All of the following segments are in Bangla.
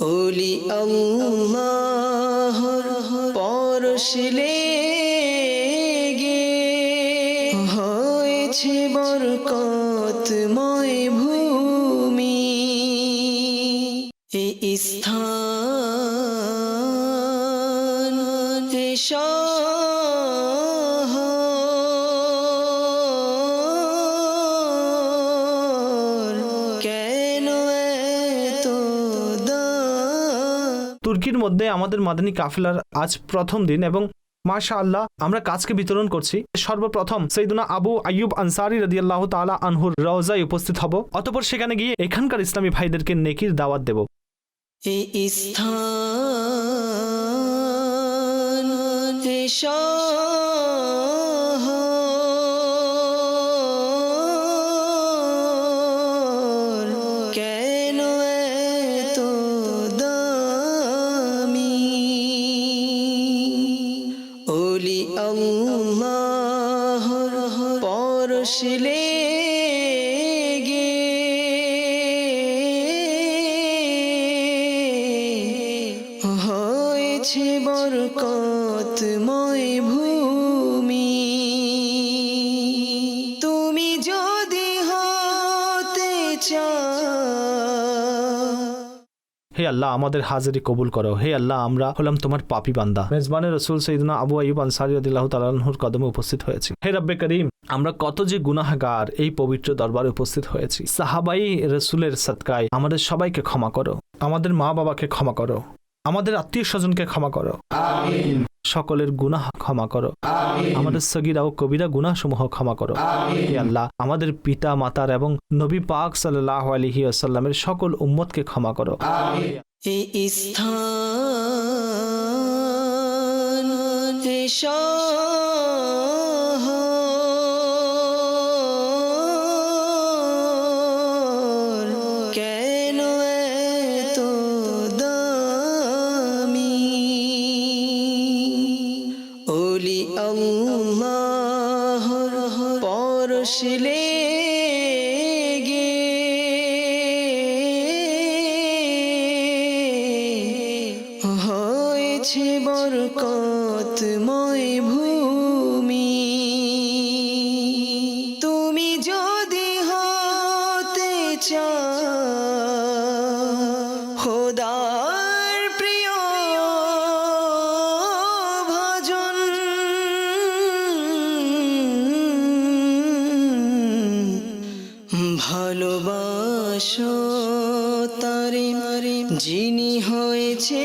ওলি আল্লাহর পরশলে তুর্কির মধ্যে আমাদের মাদানী কাফেলার আজ প্রথম দিন এবং মাশা আল্লাহ আমরা কাজকে বিতরণ করছি। সর্বপ্রথম সৈদুনা আবু আয়ুব আনসারি রদি আল্লাহ তালা আনহুর রওজায় উপস্থিত হব। অতপর সেখানে গিয়ে এখানকার ইসলামী ভাইদেরকে নেকির দাওয়াত দেব। এই হে আল্লাহ, আমাদের হাজারি কবুল করো। হে আল্লাহ, আমরা হলাম তোমার পাপি বান্দা। মেজবানের রসুল সৈদনা আবু আইব আনসারি আদিল্লাহ তালাহুর কদমে উপস্থিত হয়েছে। হে রব্বে করিম, আমরা কত যে গুনাহগার এই পবিত্র দরবারে উপস্থিত হয়েছি। সাহাবাই রসুলের সৎকায় আমাদের সবাইকে ক্ষমা করো। আমাদের মা বাবাকে ক্ষমা করো। আমাদের আত্মীয় স্বজনকে ক্ষমা করো। সকলের গুনাহ ক্ষমা করো। আমাদের সগিরা ও কবিরা গুনাহ সমূহ ক্ষমা করো। হে আল্লাহ আমাদের পিতা মাতার এবং নবী পাক সাল্লাহ আলহি আসাল্লামের সকল উম্মতকে ক্ষমা করো। স্থান বরকতময় ভূমি। তুমি যদি হতে চাও খোদার প্রিয় ভজন ভালোবাসো তারে যিনি হয়েছে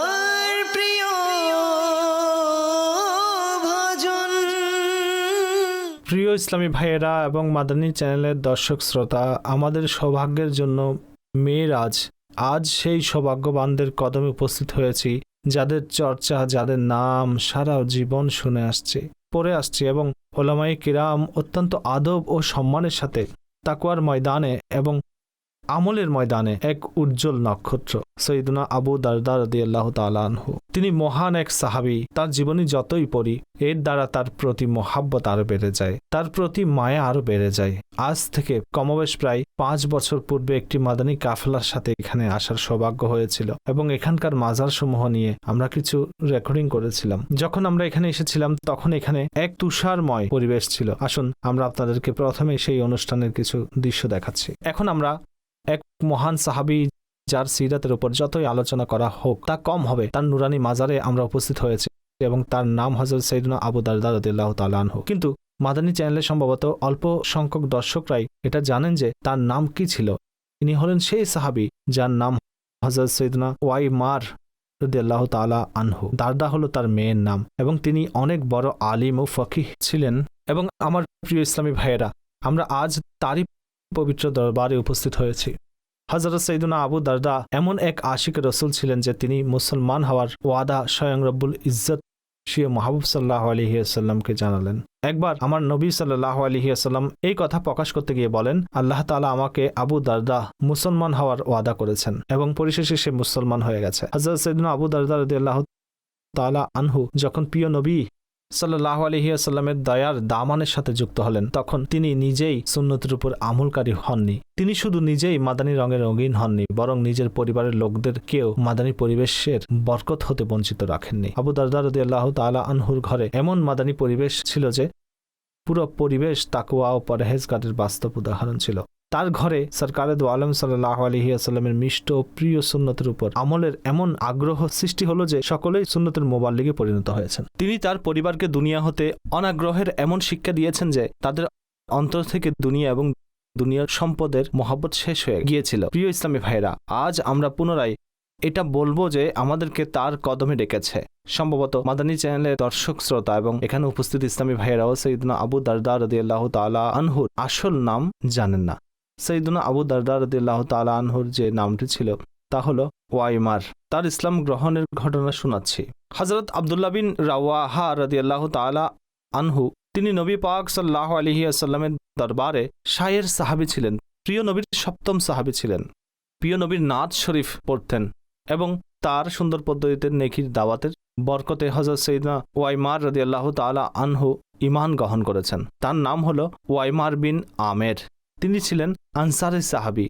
প্রিয় ইসলামী ভাইয়েরা এবং মাদানী চ্যানেলের দর্শক শ্রোতা, আমাদের সৌভাগ্যের জন্য মেয়ের আজ আজ সেই সৌভাগ্যবানদের কদমে উপস্থিত হয়েছি, যাদের চর্চা, যাদের নাম সারা জীবন শুনে আসছে, পড়ে আসছে এবং ওলামাই কিরাম অত্যন্ত আদব ও সম্মানের সাথে তাকুয়ার ময়দানে এবং আমলের ময়দানে এক উজ্জ্বল নক্ষত্র সৈদুনা আবু দারদা রদি আল্লাহ তালানহু তিনি মহান এক সাহাবি। তার জীবনী যতই পড়ি, এর দ্বারা তার প্রতি মোহাব্বত আরও বেড়ে যায়, তার প্রতি মায়া আরও বেড়ে যায়। আজ থেকে কমবেশ প্রায় পাঁচ বছর পূর্বে একটি মাদানী কাফেলার সাথে এখানে আসার সৌভাগ্য হয়েছিল এবং এখানকার মাজার সমূহ নিয়ে আমরা কিছু রেকর্ডিং করেছিলাম। যখন আমরা এখানে এসেছিলাম, তখন এখানে এক তুষারময় পরিবেশ ছিল। আসুন, আমরা আপনাদেরকে প্রথমে সেই অনুষ্ঠানের কিছু দৃশ্য দেখাচ্ছি। এখন আমরা এক মহান সাহাবী যার সিরাতের উপর যতই আলোচনা করা হোক, তা কম হবে। তার নুরানি মাজারে আমরা উপস্থিত হয়েছি এবং তার নাম হজরত সৈদুনা আবু দারদা রদিল্লাহ তালানহ কিন্তু মাদানী চ্যানেলে সম্ভবত অল্প সংখ্যক দর্শকরাই এটা জানেন যে তার নাম কি ছিল। ইনি হলেন সেই সাহাবি যার নাম হজরত সৈদুনা ওয়াই মার রদিয়াল্লাহ তালা আনহু। দারদা হলো তার মেয়ের নাম এবং তিনি অনেক বড় আলিম ও ফকিহ ছিলেন। এবং আমার প্রিয় ইসলামী ভাইয়েরা, আমরা আজ তারই পবিত্র দরবারে উপস্থিত হয়েছি। হজরত সৈদুনা আবু দারদা এমন এক আশিক রসুল ছিলেন যে তিনি মুসলমান হওয়ার ওয়াদা স্বয়ং রব্বুল ইজ্জত শিয় মাহবুব সাল্লাহ আলহিয়াসাল্লামকে জানালেন। একবার আমার নবী সাল্লাহ আলহিয়াসাল্লাম এই কথা প্রকাশ করতে গিয়ে বলেন, আল্লাহ তালা আমাকে আবু দারদা মুসলমান হওয়ার ওয়াদা করেছেন এবং পরিশেষে সে মুসলমান হয়ে গেছে। হজরত সৈদুনা আবু দারদা রদিয়াল্লাহ তালা আনহু যখন প্রিয় নবী সাল্লাহ আলহিয়াসাল্লামের দয়ার দামানের সাথে যুক্ত হলেন। তখন তিনি নিজেই সুন্নতির উপর আমলকারী হননি। তিনি শুধু নিজেই মাদানী রঙের রঙিন হননি, বরং নিজের পরিবারের লোকদেরকেও মাদানী পরিবেশের বরকত হতে বঞ্চিত রাখেননি। আবু দারদারদি আল্লাহ তালা আনহুর ঘরে এমন মাদানী পরিবেশ ছিল যে, পুরো পরিবেশ তাকুয়া ও পরহেজগারের বাস্তব উদাহরণ ছিল। তার ঘরে সরকারে দু আলম সাল্লাহ আলহিয়াস্লামের মিষ্ট ও প্রিয় সুন্নতের উপর আমলের এমন আগ্রহ সৃষ্টি হলো যে সকলেই সুন্নতের মোবাল্লিগে পরিণত হয়েছেন। তিনি তার পরিবারকে দুনিয়া হতে অনাগ্রহের এমন শিক্ষা দিয়েছেন যে তাদের অন্তর থেকে দুনিয়া এবং দুনিয়ার সম্পদের মহাব্বত শেষ হয়ে গিয়েছিল। প্রিয় ইসলামী ভাইরা আজ আমরা পুনরায় এটা বলব যে আমাদেরকে তার কদমে ডেকেছে। সম্ভবত মাদানী চ্যানেলের দর্শক, শ্রোতা এবং এখানে উপস্থিত ইসলামী ভাইয়েরাও সৈদুনা আবু দারদা রদি আল্লাহ তালা আনহুর আসল নাম জানেন না। সৈদুনা আবু দারদা রদি আল্লাহ তালা আনহুর যে নামটি ছিল, তা হলো ওয়াইমার। তার ইসলাম গ্রহণের ঘটনা শোনাচ্ছি। হজরত আবদুল্লাহ বিন রাওয়াহা রদি আল্লাহ তালা আনহু, তিনি নবী পাক সাল্লাহ আলহি আসাল্লামের দরবারে শায়ের সাহাবি ছিলেন, প্রিয় নবীর সপ্তম সাহাবি ছিলেন। প্রিয় নবীর নাথ শরীফ পড়তেন এবং তার সুন্দর পদ্ধতিতে নেকির দাওয়াতের বরকতে হজরত সৈদনা ওয়াইমার রদি আল্লাহ তালা আনহু ইমান গ্রহণ করেছেন। তার নাম হলো ওয়াইমার বিন আমের। তিনি ছিলেন আনসারের সাহাবি।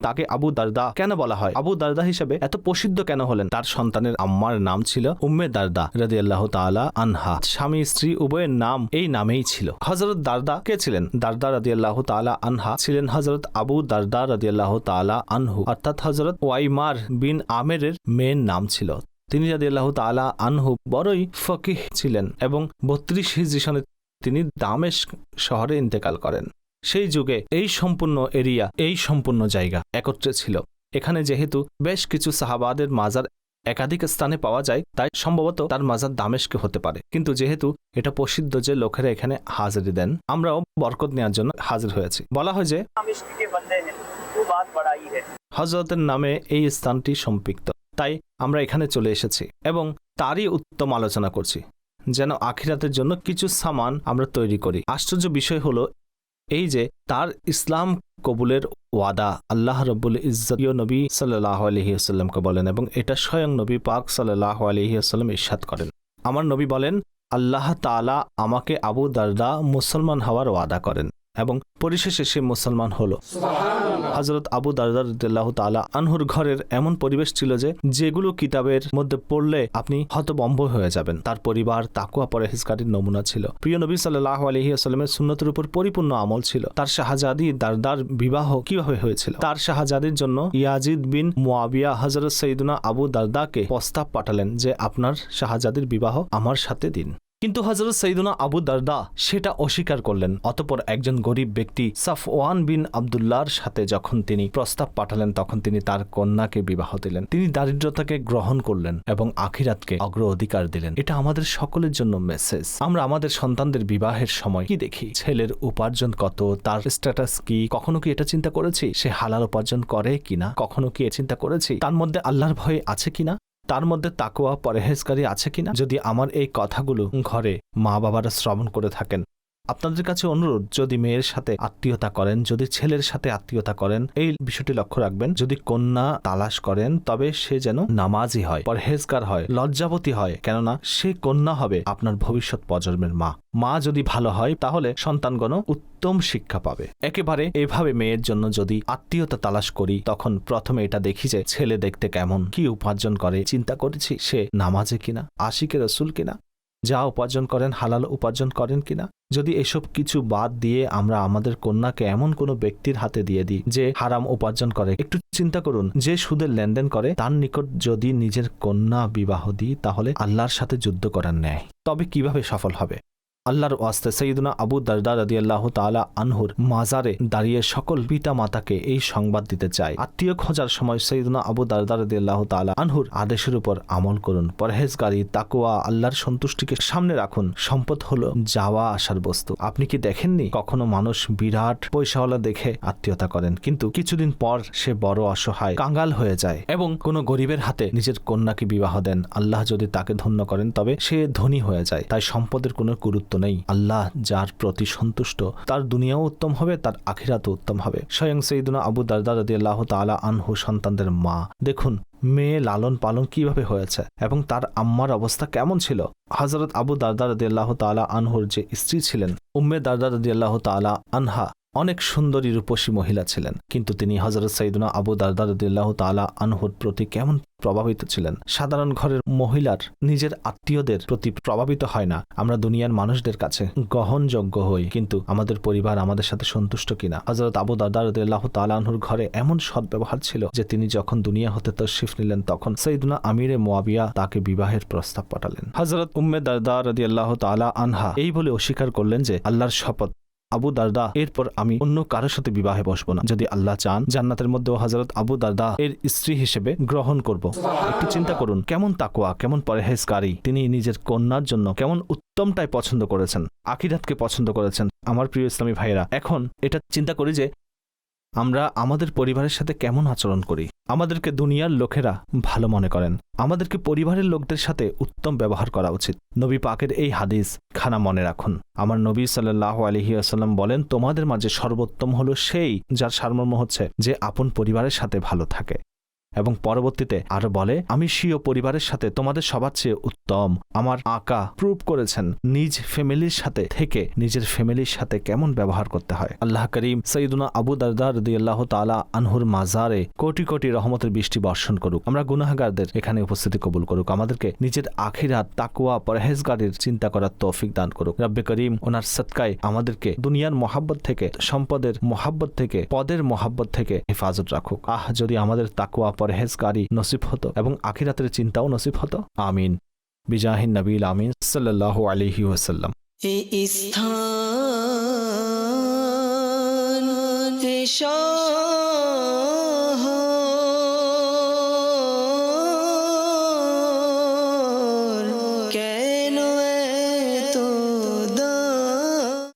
তাকে আবু দারদা কেন বলা হয়? আবু দারদা হিসেবে এত প্রসিদ্ধ কেন হলেন? তার সন্তানের আম্মার নাম ছিল উম্মে দারদা রাদি আল্লাহ তালা আনহা। স্বামী, স্ত্রী, উভয়ের নাম এই নামেই ছিল। হজরত দারদা কে ছিলেন? দারদা রাদি আল্লাহ তালা আনহা ছিলেন হজরত আবু দারদা রাদি আল্লাহ তালা আনহু, অর্থাৎ হজরত ওয়াইমার বিন আমেরের মেয়ের নাম ছিল। তিনি রাদি আল্লাহ তালা আনহু বড়ই ফকিহ ছিলেন এবং বত্রিশ হিজরি সনে তিনি দামেশ শহরে ইন্তেকাল করেন। সেই যুগে এই সম্পূর্ণ এরিয়া, এই সম্পূর্ণ জায়গা একত্রে ছিল। এখানে যেহেতু বেশ কিছু সাহাবাদের মাজার একাধিক স্থানে পাওয়া যায়, তাই সম্ভবত তার মাজার দামেশকে হতে পারে। কিন্তু যেহেতু এটা প্রসিদ্ধ যে লোকেরা এখানে হাজিরি দেন, আমরাও বরকত নেওয়ার জন্য হাজির হয়েছি। বলা হয় যে হজরতের নামে এই স্থানটি সম্পৃক্ত। তাই আমরা এখানে চলে এসেছি এবং তারই উত্তম আলোচনা করছি। যেন আখিরাতের জন্য কিছু সামান আমরা তৈরি করি। আশ্চর্য বিষয় হলো এই যে তার ইসলাম কবুলের ওয়াদা আল্লাহ রব্বুল ইজ্জতীয় নবী সাল্লাহ আলহিহাস্লামকে বলেন এবং এটা স্বয়ং নবী পাক সাল্লাহ আলহিহাস্লাম ইস্বাদ করেন। আমার নবী বলেন, আল্লাহ তালা আমাকে আবু দারদা মুসলমান হওয়ার ওয়াদা করেন। এবং পরিশেষে সে মুসলমান হলো। হজরত আবু দারদার তালা আনহুর ঘরের এমন পরিবেশ ছিল যে, যেগুলো কিতাবের মধ্যে পড়লে আপনি হতবম্ব হয়ে যাবেন। তার পরিবার তাকুয়া পরেহিজকারীর নমুনা ছিল। প্রিয় নবী সাল্লাহ আলহি আসাল্লামের সুন্নতের উপর পরিপূর্ণ আমল ছিল। তার শাহজাদি দারদার বিবাহ কীভাবে হয়েছিল? তার শাহজাদির জন্য ইয়াজিদ বিন মুয়াবিয়া হজরত সৈদুনা আবু দারদাকে প্রস্তাব পাঠালেন যে, আপনার শাহজাদির বিবাহ আমার সাথে দিন। কিন্তু হজরত সৈদুনা আবু দারদা সেটা অস্বীকার করলেন। অতপর একজন গরিব ব্যক্তি সাফওয়ান বিন আবদুল্লাহর সাথে যখন তিনি প্রস্তাব পাঠালেন, তখন তিনি তার কন্যাকে বিবাহ দিলেন। তিনি দারিদ্রতাকে গ্রহণ করলেন এবং আখিরাতকে অগ্র অধিকার দিলেন। এটা আমাদের সকলের জন্য মেসেজ আমরা আমাদের সন্তানদের বিবাহের সময় কি দেখি? ছেলের উপার্জন কত? তার স্ট্যাটাস কি? কখনো কি এটা চিন্তা করেছি? সে হালাল উপার্জন করে কিনা? কখনো কি এ চিন্তা করেছি? তার মধ্যে আল্লাহর ভয় আছে কিনা? তার মধ্যে তাকোয়া পরেহেজকারী আছে কিনা? যদি আমার এই কথাগুলো ঘরে মা বাবারা শ্রবণ করে থাকেন আপনাদের কাছে অনুরোধ, যদি মেয়ের সাথে আত্মীয়তা করেন, যদি ছেলের সাথে আত্মীয়তা করেন, এই বিষয়টি লক্ষ্য রাখবেন, যদি কন্যা তালাশ করেন, তবে সে যেন নামাজি হয়, পরহেজগার হয়, লজ্জাবতী হয়, কেননা সে কন্যা হবে আপনার ভবিষ্যৎ প্রজন্মের মা। মা যদি ভালো হয়, তাহলে সন্তানগণ উত্তম শিক্ষা পাবে। একেবারে এভাবে মেয়ের জন্য যদি আত্মীয়তা তালাশ করি, তখন প্রথমে এটা দেখি যে ছেলে দেখতে কেমন, কি উপার্জন করে, চিন্তা করেছি সে নামাজে কিনা আশিকে রসুল কিনা যা উপার্জন করেন, হালাল উপার্জন করেন কিনা? যদি এসব কিছু বাদ দিয়ে আমরা আমাদের কন্যাকে এমন কোনো ব্যক্তির হাতে দিয়ে দিই যে হারাম উপার্জন করে, একটু চিন্তা করুন, যে সুদের লেনদেন করে, তার নিকট যদি নিজের কন্যা বিবাহ দিই, তাহলে আল্লাহর সাথে যুদ্ধ করার ন্যায়। তবে কীভাবে সফল হবে? আল্লাহর ওয়াস্তে সঈদুনা আবু দারদা রদি আল্লাহ তালা আনহুর মাজারে দাঁড়িয়ে সকল পিতা মাতাকে এই সংবাদ দিতে চায়। আত্মীয় খোঁজার সময় সঈদুনা আবু দারদা রদি আল্লাহ তালা আনহুর আদেশের উপর আমল করুন। পরহেজগারি তাকুয়া আল্লাহর সন্তুষ্টিকে সামনে রাখুন। সম্পদ হলো যাওয়া আসার বস্তু। আপনি কি দেখেননি? কখনো মানুষ বিরাট পয়সাওয়ালা দেখে আত্মীয়তা করেন, কিন্তু কিছুদিন পর সে বড় অসহায়, কাঙ্গাল হয়ে যায় এবং কোনো গরিবের হাতে নিজের কন্যাকে বিবাহ দেন। আল্লাহ যদি তাকে ধন্য করেন, তবে সে ধনী হয়ে যায়। তাই সম্পদের কোনো গুরুত্ব নেই। আল্লাহ যার প্রতি সন্তুষ্ট, তার দুনিয়াও উত্তম হবে, তার আখিরাতও উত্তম হবে। স্বয়ং সঈদুনা আবু দারদা রদি আল্লাহ তালা আনহু সন্তানদের মা। দেখুন, মেয়ে লালন পালন কীভাবে হয়েছে এবং তার আম্মার অবস্থা কেমন ছিল? হজরত আবু দারদা রদি তালা আনহুর যে স্ত্রী ছিলেন, উম্মে দারদা রদি তালা আনহা অনেক সুন্দরী রূপসী মহিলা ছিলেন, কিন্তু তিনি হজরত সঈদুনা আবু দারদা রদিল্লাহ তালা আনহুর প্রতি কেমন প্রভাবিত ছিলেন? সাধারণ ঘরের মহিলার নিজের আত্মীয়দের প্রতি প্রভাবিত হয় না। আমরা দুনিয়ার মানুষদের কাছে গ্রহণযোগ্য হই, কিন্তু আমাদের পরিবার আমাদের সাথে সন্তুষ্ট কিনা? হজরত আবু দারদা রদিল্লাহ তালা আনহুর ঘরে এমন সদ্ব্যবহার ছিল যে তিনি যখন দুনিয়া হতে তশরিফ নিলেন, তখন সঈদুনা আমিরে মোয়াবিয়া তাকে বিবাহের প্রস্তাব পাঠালেন। হজরত উম্মে দারদা রদি আল্লাহ তালা আনহা এই বলে অস্বীকার করলেন যে, আল্লাহর শপথ আবু দারদা, এরপর আমি অন্য কারোর সাথে বিবাহে বসবো না। যদি আল্লাহ চান, জান্নাতের মধ্যে হজরত আবু দারদা এর স্ত্রী হিসেবে গ্রহণ করব। একটু চিন্তা করুন, কেমন তাকোয়া কেমন পরেহেজকারী তিনি নিজের কন্যার জন্য কেমন উত্তমটাই পছন্দ করেছেন আকিরাতকে পছন্দ করেছেন। আমার প্রিয় ইসলামী ভাইয়েরা, এখন এটা চিন্তা করি যে আমরা আমাদের পরিবারের সাথে কেমন আচরণ করি? আমাদেরকে দুনিয়ার লোকেরা ভালো মনে করেন। আমাদেরকে পরিবারের লোকদের সাথে উত্তম ব্যবহার করা উচিত। নবী পাকের এই হাদিস খানা মনে রাখুন। আমার নবী সাল্লাহ আলহি আসাল্লাম বলেন, তোমাদের মাঝে সর্বোত্তম হলো সেই যার সারমর্ম হচ্ছে যে, আপন পরিবারের সাথে ভালো থাকে। এবং পরবর্তীতে আরও বলে, আমি স্বীয় পরিবারের সাথে তোমাদের সবার চেয়ে উত্তম। আমার আঁকা প্রুভ করেছেন নিজ ফ্যামিলির সাথে থেকে নিজের ফ্যামিলির সাথে কেমন ব্যবহার করতে হয়। আল্লাহ করিম সঈদুনা আবু দারদার রদি আল্লাহ তালা আনহুর মাজারে কোটি কোটি রহমতের বৃষ্টি বর্ষণ করুক। আমরা গুনাহগারদের এখানে উপস্থিতি কবুল করুক। আমাদেরকে নিজের আখিরাত তাকুয়া পরহেজগারের চিন্তা করার তৌফিক দান করুক। রব্বে করিম ওনার সৎকায় আমাদেরকে দুনিয়ার মহাব্বত থেকে, সম্পদের মহাব্বত থেকে, পদের মহাব্বত থেকে হেফাজত রাখুক। আহ, যদি আমাদের তাকুয়া পরহেজগারি নসিব হতো এবং আখিরাতের চিন্তাও নসিব হতো। আমিন। বিজাহিন নবীল আমিন সাল্লাহ আলহি ওসাল্লাম এই স্থান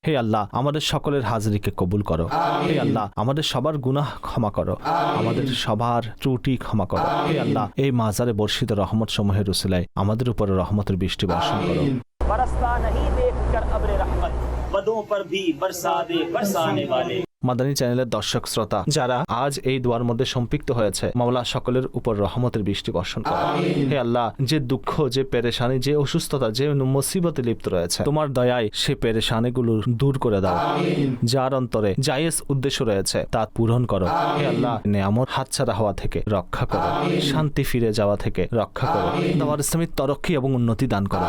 হে আল্লাহ আমাদের সকলের হাজরিকে কবুল করো হে আল্লাহ আমাদের সবার গুনাহ ক্ষমা করো আমাদের সবার ত্রুটি ক্ষমা করো হে আল্লাহ এই মাজারে বর্ষিত রহমত সমূহের উসিলায় আমাদের উপরে রহমতের বৃষ্টি বর্ষণ করো बरसता नहीं देख कर अब्र रहमत बदों पर भी बरसा दे बरसाने वाले মাদানী চ্যানেলের দর্শক শ্রোতা যারা আজ এই দোয়ার মধ্যে সম্পৃক্ত হয়েছে মাওলা সকলের উপর রহমতের বৃষ্টি বর্ষণ করো। হে আল্লাহ যে দুঃখ যে পেরেশানি যে অসুস্থতা যে মুসিবতে লিপ্ত রয়েছে তোমার দয়ায় সে পেরেশানিগুলো দূর করে দাও। যার অন্তরে জায়েজ উদ্দেশ্য রয়েছে তা পূরণ করো। হে আল্লাহ নেয়ামত হাতছাড়া হওয়া থেকে রক্ষা করো। শান্তি ফিরে যাওয়া থেকে রক্ষা করো। তোমার ইসলামীর তরক্কি এবং উন্নতি দান করো।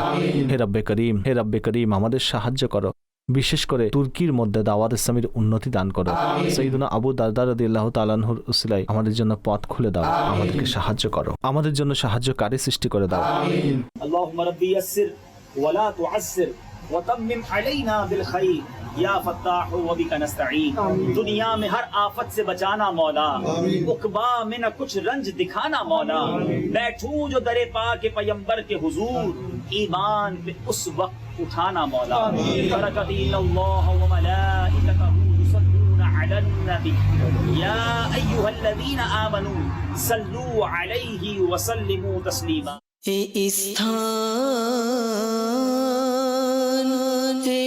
হে রব্বে করিম হে রব্বে করিম আমাদের সাহায্য করো। বিশেষ করে তুর্কির মধ্যে দাওয়াত ইসলামের উন্নতি দান করো সঈদুনা আবু দারদার আল্লাহ তালানহুর উসিলাই আমাদের জন্য পথ খুলে দাও আমাদেরকে সাহায্য করো আমাদের জন্য সাহায্যকারী সৃষ্টি করে দাও اللهم ربي يسر ولا تعسر وتمم علينا بالخير یا فتاح و بک نستعین دنیا میں ہر آفت سے بچانا مولا. اقبا میں نہ کچھ رنج دکھانا مولا. بیٹھوں جو در پا کے پیمبر کے حضور. ایمان پہ اس وقت اٹھانا مولا. برکت اللہ و ملائکتہ یا ایوہ الذین آمنوا صلوا علیہ وسلموا تسلیما. اے استھان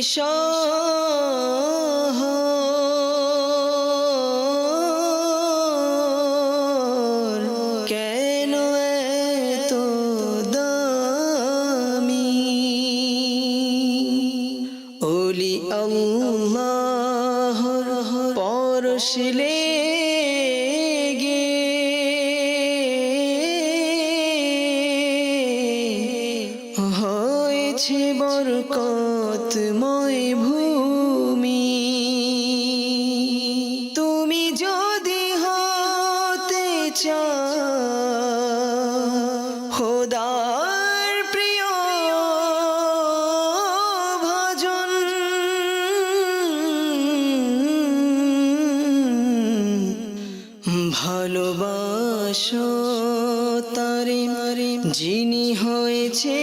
شان তরে যিনি হয়েছে